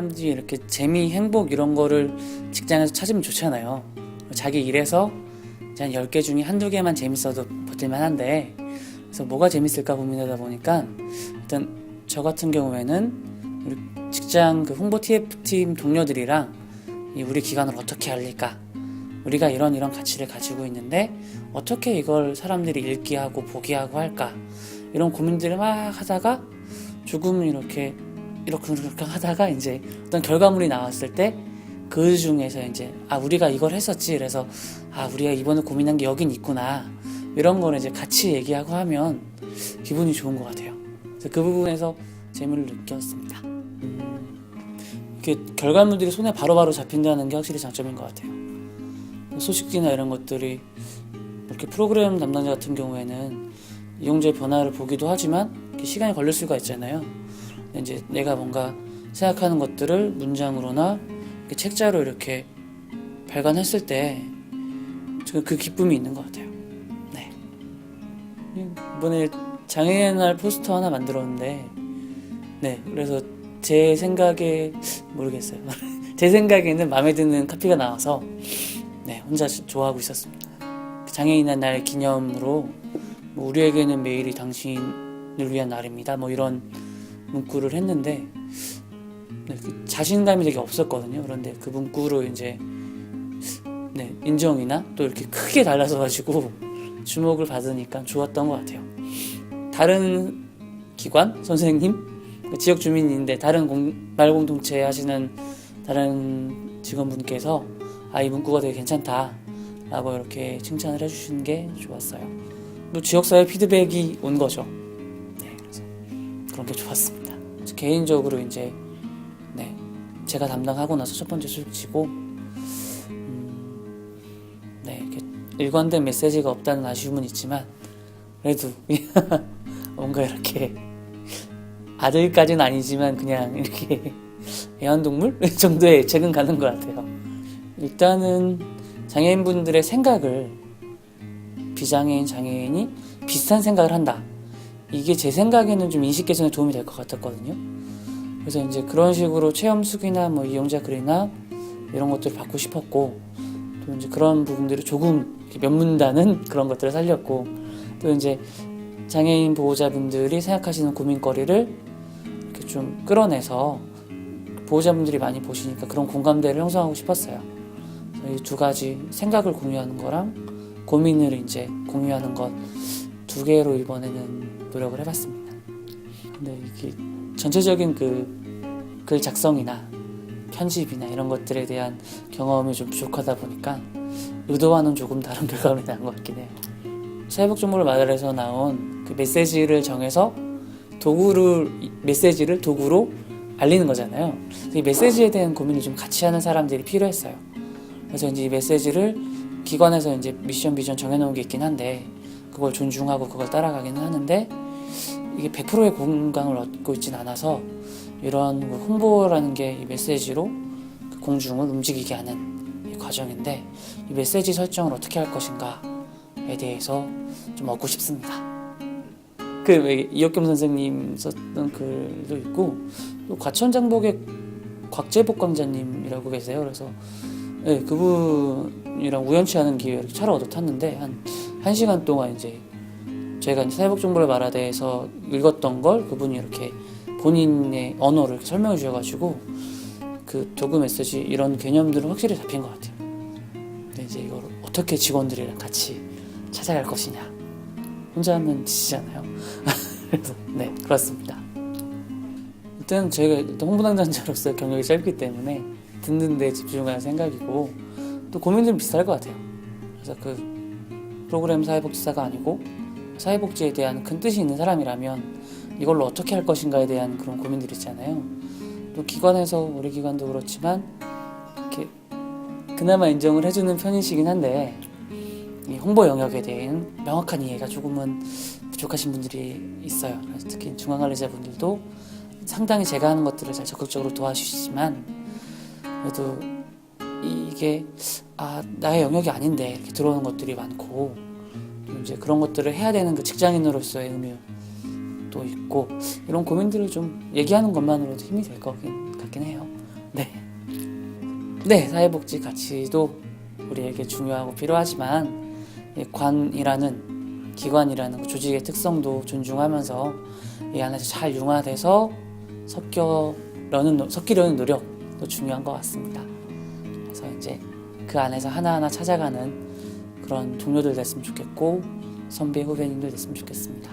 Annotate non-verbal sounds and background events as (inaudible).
사람들이 이렇게 재미, 행복 이런 거를 직장에서 찾으면 좋잖아요. 자기 일에서 한 10개 중에 한두 개만 재밌어도 버틸만 한데 그래서 뭐가 재밌을까 고민하다 보니까 일단 저 같은 경우에는 우리 직장 그 홍보 TF팀 동료들이랑 이 우리 기관을 어떻게 알릴까 우리가 이런 이런 가치를 가지고 있는데 어떻게 이걸 사람들이 읽기 하고 보기 하고 할까 이런 고민들을 막 하다가 조금 이렇게 이렇게 이렇게 하다가 이제 어떤 결과물이 나왔을 때 그 중에서 이제 아 우리가 이걸 했었지 그래서 아 우리가 이번에 고민한 게 여긴 있구나 이런 거를 이제 같이 얘기하고 하면 기분이 좋은 것 같아요. 그 부분에서 재미를 느꼈습니다. 음, 이렇게 결과물들이 손에 바로 바로 잡힌다는 게 확실히 장점인 것 같아요. 소식지나 이런 것들이 이렇게 프로그램 담당자 같은 경우에는 이용자의 변화를 보기도 하지만 시간이 걸릴 수가 있잖아요. 이제 내가 뭔가 생각하는 것들을 문장으로나 이렇게 책자로 이렇게 발간했을 때그 기쁨이 있는 것 같아요. 네. 이번에 장애인 날 포스터 하나 만들었는데, 네. 그래서 제 생각에, 모르겠어요. (laughs) 제 생각에는 마음에 드는 카피가 나와서, 네. 혼자 좋아하고 있었습니다. 장애인의 날 기념으로, 뭐 우리에게는 매일이 당신을 위한 날입니다. 뭐 이런 문구를 했는데, 자신감이 되게 없었거든요. 그런데 그 문구로 이제 네, 인정이나 또 이렇게 크게 달라서 가지고 주목을 받으니까 좋았던 것 같아요. 다른 기관 선생님 그 지역 주민인데 다른 공, 말 공동체 하시는 다른 직원분께서 아 이 문구가 되게 괜찮다라고 이렇게 칭찬을 해주시는 게 좋았어요. 또 지역사회 피드백이 온 거죠. 네, 그래서 그런 게 좋았습니다. 개인적으로 이제 네, 제가 담당하고 나서 첫 번째 술치고 음, 네, 일관된 메시지가 없다는 아쉬움은 있지만 그래도 (laughs) 뭔가 이렇게 아들까지는 아니지만 그냥 이렇게 애완동물 (laughs) 정도의 애착은 가는 것 같아요. 일단은 장애인분들의 생각을 비장애인, 장애인이 비슷한 생각을 한다. 이게 제 생각에는 좀 인식 개선에 도움이 될 것 같았거든요. 그래서 이제 그런 식으로 체험수기나 뭐 이용자 글이나 이런 것들을 받고 싶었고 또 이제 그런 부분들을 조금 이렇게 면문다는 (laughs) 그런 것들을 살렸고 또 이제 장애인 보호자분들이 생각하시는 고민거리를 이렇게 좀 끌어내서 보호자분들이 많이 보시니까 그런 공감대를 형성하고 싶었어요. 이 두 가지 생각을 공유하는 거랑 고민을 이제 공유하는 것 두 개로 이번에는 노력을 해봤습니다. 근데 이게 전체적인 그 글 작성이나 편집이나 이런 것들에 대한 경험이 좀 부족하다 보니까 의도와는 조금 다른 (laughs) 결과물이 난 것 같긴 해요. 사회복지부를 말해서 나온 그 메시지를 정해서 도구를 메시지를 도구로 알리는 거잖아요. 이 메시지에 대한 고민을 좀 같이 하는 사람들이 필요했어요. 그래서 이제 이 메시지를 기관에서 이제 미션 비전 정해놓은 게 있긴 한데 그걸 존중하고 그걸 따라가기는 하는데 이게 100%의 공감을 얻고 있진 않아서 이런 그 홍보라는 게 이 메시지로 그 공중을 움직이게 하는 이 과정인데 이 메시지 설정을 어떻게 할 것인가에 대해서 좀 얻고 싶습니다. 그왜 이혁겸 선생님 썼던 글도 있고 또 과천장복의 곽재복 강자님이라고 계세요. 그래서 네, 그분이랑 우연치 않은 기회에 차를 얻어 탔는데 한 1시간 동안 이제 제가 이제 사회복 정보를 말하대에서 읽었던 걸 그분이 이렇게 본인의 언어를 이렇게 설명해 주셔가지고 그 도구 메시지 이런 개념들은 확실히 잡힌 것 같아요. 근데 이제 이걸 어떻게 직원들이랑 같이 찾아갈 것이냐. 혼자 하면 지치잖아요. (laughs) 그래서 네 그렇습니다. 일단 저희가 홍보당장자로서 경력이 짧기 때문에 듣는 데 집중할 생각이고 또 고민들은 비슷할 것 같아요. 그래서 그 프로그램 사회복지사가 아니고 사회복지에 대한 큰 뜻이 있는 사람이라면 이걸로 어떻게 할 것인가에 대한 그런 고민들 있잖아요. 또 기관에서 우리 기관도 그렇지만 이렇게 그나마 인정을 해주는 편이시긴 한데 이 홍보 영역에 대한 명확한 이해가 조금은 부족하신 분들이 있어요. 특히 중앙관리자분들도 상당히 제가 하는 것들을 잘 적극적으로 도와주시지만 그래도 이게 아 나의 영역이 아닌데 이렇게 들어오는 것들이 많고 또 이제 그런 것들을 해야 되는 그 직장인으로서의 의미도 있고 이런 고민들을 좀 얘기하는 것만으로도 힘이 될 것 같긴 해요. 네. 네, 사회복지 가치도 우리에게 중요하고 필요하지만 이 관이라는 기관이라는 그 조직의 특성도 존중하면서 이 안에서 잘 융화돼서 섞여려는 노- 섞이려는 노력도 중요한 것 같습니다. 그래서 이제 그 안에서 하나하나 찾아가는 그런 동료들 됐으면 좋겠고 선배 후배님들 됐으면 좋겠습니다.